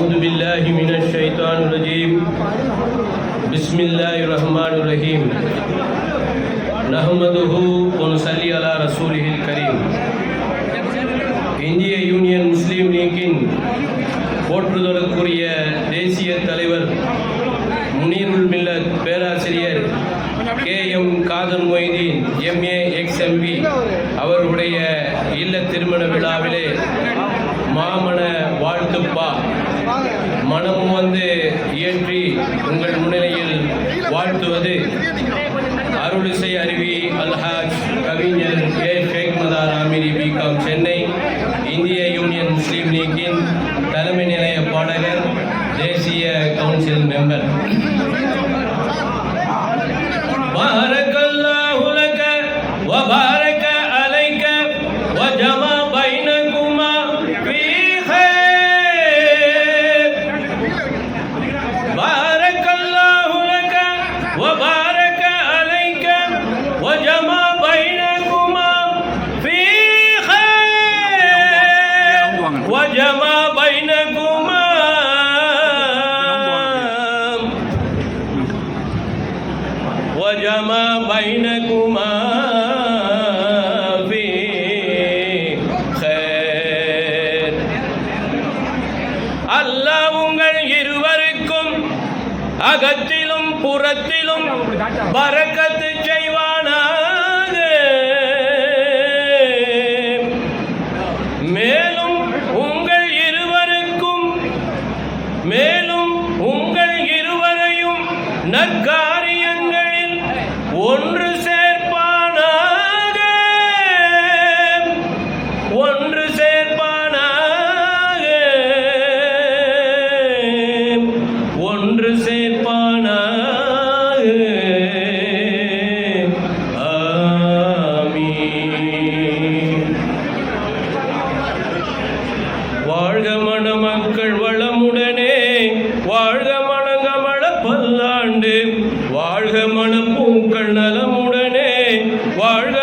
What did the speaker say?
أعوذ بالله من الشيطان الرجيم بسم الله الرحمن الرحيم نحمده ونصلي على رسوله الكريم இந்திய யூனியன் முஸ்லீம் லீக்கின் போற்றுதலுக்குரிய தேசிய தலைவர் முனீருல் மில்லத் பேராசிரியர் K M Kader Mohideen MA ex MP அவர்களுடைய இல்ல திருமண விழாவிலே மாமன வாழ்த்துப்பா மனமும் வந்து இயற்றி உங்கள் முன்னிலையில் வாழ்த்துவது அருளிசை அருவி அல்ஹாஜ் கவிஞர் ஏ. ஷேக் மதார் ஆமிரி பிகாம் சென்னை இந்திய யூனியன் முஸ்லீம் லீக்கின் தலைமை நிலைய பாடகர் தேசிய கவுன்சில் மெம்பர். وجمع بينكما في خير அல்லாஹ் உங்கள் இருவருக்கும் அகத்திலும் புறத்திலும் பரக்கத்து செய்வானாக மேலும் உங்கள் இருவருக்கும் மேலும் உங்கள் இருவரையும் நற்காரியங்களில் ஒன்று சேர்ப்பானாக. ஒன்று சேர்ப்பானாக. ஒன்று சேர்ப்பானாக. ஆமி வாழ்க வாழ்க மணப்பூக்கள் நலமுடனே வாழ்க